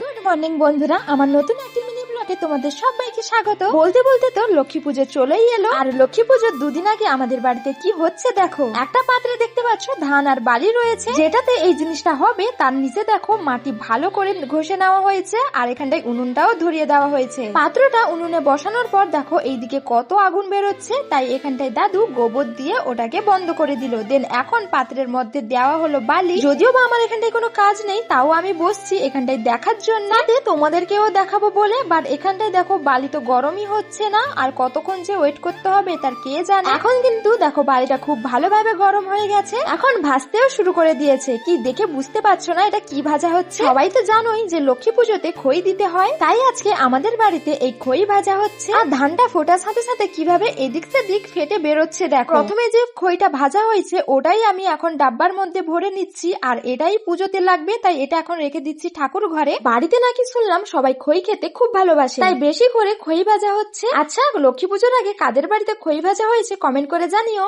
Good morning বন্ধুরা। আমার নতুন একটি ব্লগে তোমাদের সবাইকে স্বাগত। বলতে বলতে তো লক্ষ্মী পুজো চলেই এলো। আর লক্ষ্মী পুজোর দুদিন আগে আমাদের বাড়িতে কি হচ্ছে দেখো। একটা পাত্রে দেখতে পাচ্ছ ধান আর বালি রয়েছে। যেটাতে এই জিনিসটা হবে, তার নিচে দেখো মাটি ভালো করে ঘষে নেওয়া হয়েছে, আর এখানটায় উনুনটাও ধরিয়ে দেওয়া হয়েছে। পাত্রটা উনুনে বসানোর পর দেখো এইদিকে কত আগুন বেরোচ্ছে। তাই এখানটায় দাদু গোবর দিয়ে ওটাকে বন্ধ করে দিল। দেন এখন পাত্রের মধ্যে দেওয়া হলো বালি। যদিও বা আমার এখানটায় কোনো কাজ নেই, তাও আমি বসছি এখানটায় দেখার জন্য। তোমাদেরকেও দেখাবো বলে বাট এখানটায় দেখো বালি তো গরমই হচ্ছে না, আর কতক্ষণ যে ওয়েট করতে হবে তার কে জানে? এখন কিন্তু দেখো বালিটা খুব ভালোভাবে গরম হয়ে গেছে। এখন ভাজতেও শুরু করে দিয়েছে। কি দেখে বুঝতে পারছ না এটা কি ভাজা হচ্ছে? সবাই তো জানোই যে লক্ষ্মী পুজোতে খই দিতে হয়, তাই আজকে আমাদের বাড়িতে এই খই ভাজা হচ্ছে। আর ধানটা ফোটার সাথে সাথে কীভাবে এদিক সেদিক ফেটে বেরোচ্ছে দেখো। প্রথমে যে খইটা ভাজা হয়েছে, ওটাই আমি এখন ডাব্বার মধ্যে ভরে নিচ্ছি, আর এটাই পুজোতে লাগবে, তাই এটা এখন রেখে দিচ্ছি ঠাকুর ঘরে। বাড়িতে নাকি শুনলাম সবাই খই খেতে খুব ভালোবাসে। তাই বেশি করে খই ভাজা হচ্ছে। আচ্ছা লক্ষ্মী পুজোর আগে কাদের বাড়িতে খই ভাজা হয়েছে কমেন্ট করে জানিও।